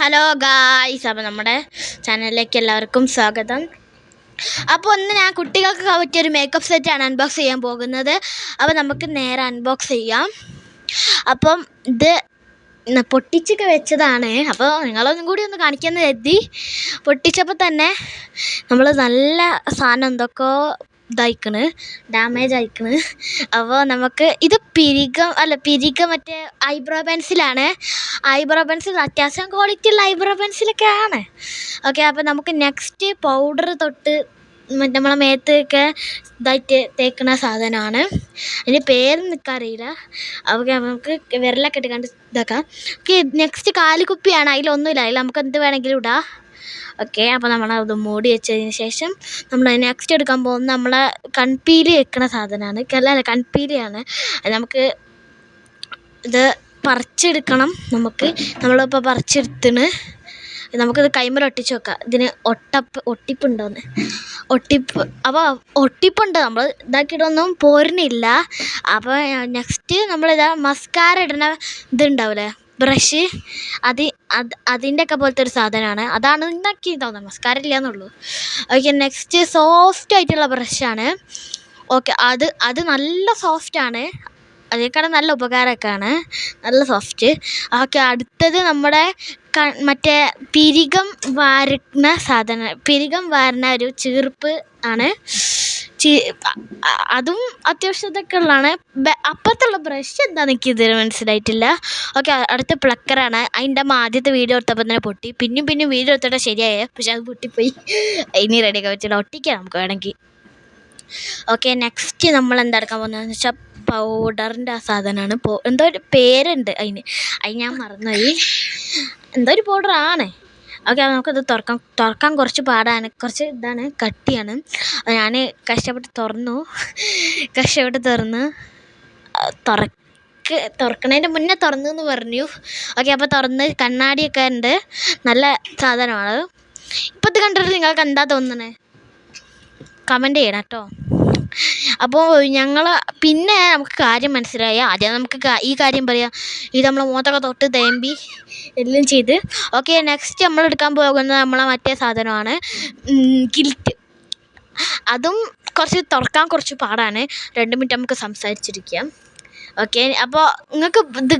Hello guys അപ്പോൾ നമ്മുടെ ചാനലിലേക്ക് എല്ലാവർക്കും സ്വാഗതം. അപ്പോൾ ഒന്ന് ഞാൻ കുട്ടികൾക്ക് പറ്റിയൊരു മേക്കപ്പ് സെറ്റാണ് അൺബോക്സ് ചെയ്യാൻ പോകുന്നത്. അപ്പോൾ നമുക്ക് നേരെ അൺബോക്സ് ചെയ്യാം. അപ്പം ഇത് പൊട്ടിച്ചൊക്കെ വെച്ചതാണ്. അപ്പോൾ നിങ്ങളൊന്നും കൂടി ഒന്ന് കാണിക്കാമെന്ന് കരുതി. പൊട്ടിച്ചപ്പോൾ തന്നെ നമ്മൾ നല്ല സാധനം എന്തൊക്കെയോ ഇതായിക്കണ് ഡാമേജ് ആയിക്കണ്. അപ്പോൾ നമുക്ക് ഇത് പിരികം അല്ല പിരിക മറ്റേ ഐബ്രോ പെൻസിലാണ് ഐബ്രോ പെൻസിൽ അത്യാവശ്യം ക്വാളിറ്റി ഉള്ള ഐബ്രോ പെൻസിലൊക്കെ ആണ്. ഓക്കെ അപ്പോൾ നമുക്ക് നെക്സ്റ്റ് പൗഡർ തൊട്ട് നമ്മളെ മേത്തൊക്കെ ഇതായിട്ട് തേക്കുന്ന സാധനമാണ്. അതിന്റെ പേര് നിൽക്കറിയില്ല ഓക്കെ നമുക്ക് വിരലൊക്കെ ഇട്ട് കണ്ട് ഇതാക്കാം. ഓക്കെ നെക്സ്റ്റ് കാലുകുപ്പിയാണ്. അതിലൊന്നുമില്ല. അതിൽ നമുക്ക് എന്ത് വേണമെങ്കിലും ഇടാം. ഓക്കെ അപ്പോൾ നമ്മൾ അത് മൂടി വെച്ചതിന് ശേഷം നമ്മൾ നെക്സ്റ്റ് എടുക്കാൻ പോകുന്നത് നമ്മളെ കൺപീലി വെക്കണ സാധനമാണ്. അല്ല കൺപീലിയാണ്. നമുക്ക് ഇത് പറിച്ചെടുക്കണം നമുക്ക്. നമ്മളിപ്പോൾ പറിച്ചെടുത്തിന് നമുക്കിത് കൈമേൽ ഒട്ടിച്ച് വെക്കാം. ഇതിന് ഒട്ടപ്പ് ഒട്ടിപ്പുണ്ടോന്ന്. ഒട്ടിപ്പ് അപ്പോൾ ഒട്ടിപ്പുണ്ട്. നമ്മൾ ഇതാക്കിയിട്ടൊന്നും പോരുന്നില്ല. അപ്പോൾ നെക്സ്റ്റ് നമ്മളിതാ മസ്കാര ഇടുന്ന ഇതുണ്ടാവില്ലേ ബ്രഷ് അത് അത് അതിന്റെയൊക്കെ പോലത്തെ ഒരു സാധനമാണ്. അതാണ് ഉണ്ടാക്കി തോന്നുന്നത്. നമസ്കാരം ഇല്ല എന്നുള്ളൂ ഓക്കെ നെക്സ്റ്റ് സോഫ്റ്റ് ആയിട്ടുള്ള ബ്രഷാണ് ഓക്കെ അത് അത് നല്ല സോഫ്റ്റാണ് അതിനേക്കാളും നല്ല ഉപകാരമൊക്കെയാണ് നല്ല സോഫ്റ്റ് ഓക്കെ അടുത്തത് നമ്മുടെ ക മറ്റേ പിരികം വാരുന്ന സാധനം പിരികം വാരുന്ന ഒരു ചീർപ്പ് ആണ്. അതും അത്യാവശ്യം ഇതൊക്കെ ഉള്ളതാണ് അപ്പുറത്തുള്ള ബ്രഷ് എന്താണെന്ന് എനിക്ക് ഇതുവരെ മനസ്സിലായിട്ടില്ല. ഓക്കെ അടുത്ത പ്ലക്കറാണ് അതിന്റെ ആദ്യത്തെ വീഡിയോ എടുത്തപ്പോൾ തന്നെ പൊട്ടി. പിന്നെയും പിന്നെയും വീഡിയോ എടുത്തിട്ട് ശരിയായേ. പക്ഷെ അത് പൊട്ടിപ്പോയി. ഇനി റെഡിയൊക്കെ വെച്ചിട്ട് ഒട്ടിക്കാം നമുക്ക് വേണമെങ്കിൽ. ഓക്കെ നെക്സ്റ്റ് നമ്മൾ എന്താ എടുക്കാൻ പോകുന്നതെന്ന് വെച്ചാൽ പൗഡറിന്റെ ആ സാധനമാണ്. എന്തോ ഒരു പേരുണ്ട് അതിന്. അത് ഞാൻ മറന്നുപോയി. എന്തോ ഒരു പൗഡറാണ് ഓക്കെ നമുക്കത് തുറക്കാം. തുറക്കാൻ കുറച്ച് പാടാണ്. കുറച്ച് ഇതാണ് കട്ടിയാണ്. ഞാൻ കഷ്ടപ്പെട്ട് തുറന്നു. കഷ്ടപ്പെട്ട് തുറന്ന്. തുറക്ക് തുറക്കണതിന്റെ മുന്നേ തുറന്നു എന്ന് പറഞ്ഞു. ഓക്കെ അപ്പോൾ തുറന്ന് കണ്ണാടിയൊക്കെ ഉണ്ട്. നല്ല സാധനമാണ്. ഇപ്പോഴത്തെ ഇത് കണ്ടിട്ട് നിങ്ങൾക്ക് എന്താ തോന്നണേ. കമന്റ് ചെയ്യണം കേട്ടോ. അപ്പോൾ ഞങ്ങൾ പിന്നെ നമുക്ക് കാര്യം മനസ്സിലായി. ആദ്യം നമുക്ക് ഈ കാര്യം പറയാം. ഇത് നമ്മൾ മുഖത്തൊക്കെ തൊട്ട് തേമ്പി എല്ലാം ചെയ്ത്. ഓക്കെ നെക്സ്റ്റ് നമ്മൾ എടുക്കാൻ പോകുന്നത് നമ്മളെ മറ്റേ സാധനമാണ് ഗിൽറ്റ് അതും കുറച്ച് തുറക്കാൻ കുറച്ച് പാടാണ്. രണ്ട് മിനിറ്റ് നമുക്ക് സംസാരിച്ചിരിക്കാം. ഓക്കെ അപ്പോൾ നിങ്ങൾക്ക് ഇത്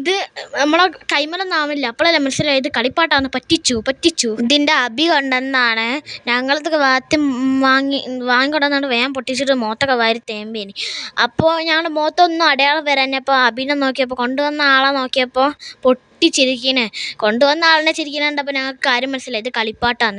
ഇത് നമ്മളെ കൈമലൊന്നും ആവില്ല അപ്പോഴല്ലേ മനസ്സിലായത് കളിപ്പാട്ടാണ് പറ്റിച്ചു പറ്റിച്ചു. ഇതിന്റെ അബി കൊണ്ടെന്നാണ് ഞങ്ങളിതൊക്കെ വാത്തി വാങ്ങി വാങ്ങിക്കൊണ്ടെന്നാണ് വേഗം പൊട്ടിച്ചിട്ട് മുഖത്തൊക്കെ വാരി തേമ്പേനി. അപ്പോൾ ഞങ്ങൾ മുഖത്തൊന്നും അടയാളം അപ്പോൾ അബിനെ നോക്കിയപ്പോൾ കൊണ്ടുവന്ന ആളെ നോക്കിയപ്പോൾ പൊട്ടിച്ചിരിക്കണേ. കൊണ്ടുവന്ന ആളിനെ ചിരിക്കണ കണ്ടപ്പോൾ ഞങ്ങൾക്ക് കാര്യം മനസ്സിലായി. ഇത് കളിപ്പാട്ടാണ്